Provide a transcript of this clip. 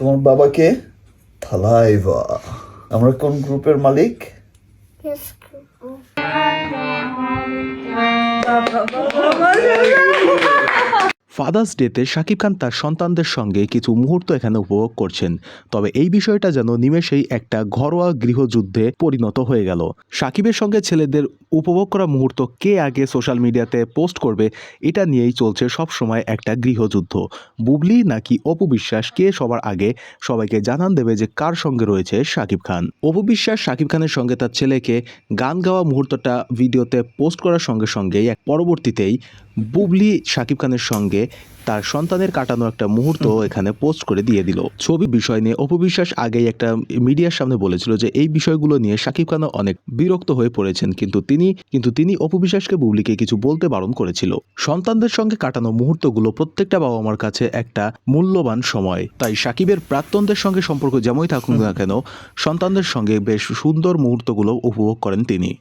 তোমার বাবাকে? থালাইভা আমরা কোন গ্রুপের মালিক. ফাদার্স ডেতে শাকিব খান তার সন্তানদের সঙ্গে কিছু মুহূর্ত এখানে উপভোগ করছেন। তবে এই বিষয়টা যেন নিমেষেই একটা ঘরোয়া গৃহযুদ্ধে পরিণত হয়ে গেল। শাকিবের সঙ্গে ছেলেদের উপভোগ করা মুহূর্ত কে আগে সোশ্যাল মিডিয়াতে পোস্ট করবে, এটা নিয়েই চলছে সব সময় একটা গৃহযুদ্ধ। বুবলি নাকি অপু বিশ্বাস, কে সবার আগে? সবাইকে জানান দেবে যে কার সঙ্গে রয়েছে শাকিব খান। অপু বিশ্বাস শাকিব খানের সঙ্গে তার ছেলেকে গান গাওয়া মুহূর্তটা ভিডিওতে পোস্ট করার সঙ্গে সঙ্গেই এক পরবর্তীতেই বুবলি শাকিব খানের সঙ্গে তার সন্তানের কাটানো একটা মুহূর্ত এখানে পোস্ট করে দিয়ে দিল। ছবি বিষয় নিয়ে অপবিশ্বাস আগেই একটা মিডিয়ার সামনে বলেছিল যে এই বিষয়গুলো নিয়ে শাকিব খানও অনেক বিরক্ত হয়ে পড়েছেন কিন্তু তিনি কিন্তু তিনি অপবিশ্বাসকে বুবলিকে কিছু বলতে বারণ করেছিল। সন্তানদের সঙ্গে কাটানো মুহূর্তগুলো প্রত্যেকটা বাবা মার কাছে একটা মূল্যবান সময়। তাই সাকিবের প্রাক্তনদের সঙ্গে সম্পর্ক যেমনই থাকুক না কেন সন্তানদের সঙ্গে বেশ সুন্দর মুহূর্তগুলো উপভোগ করেন তিনি।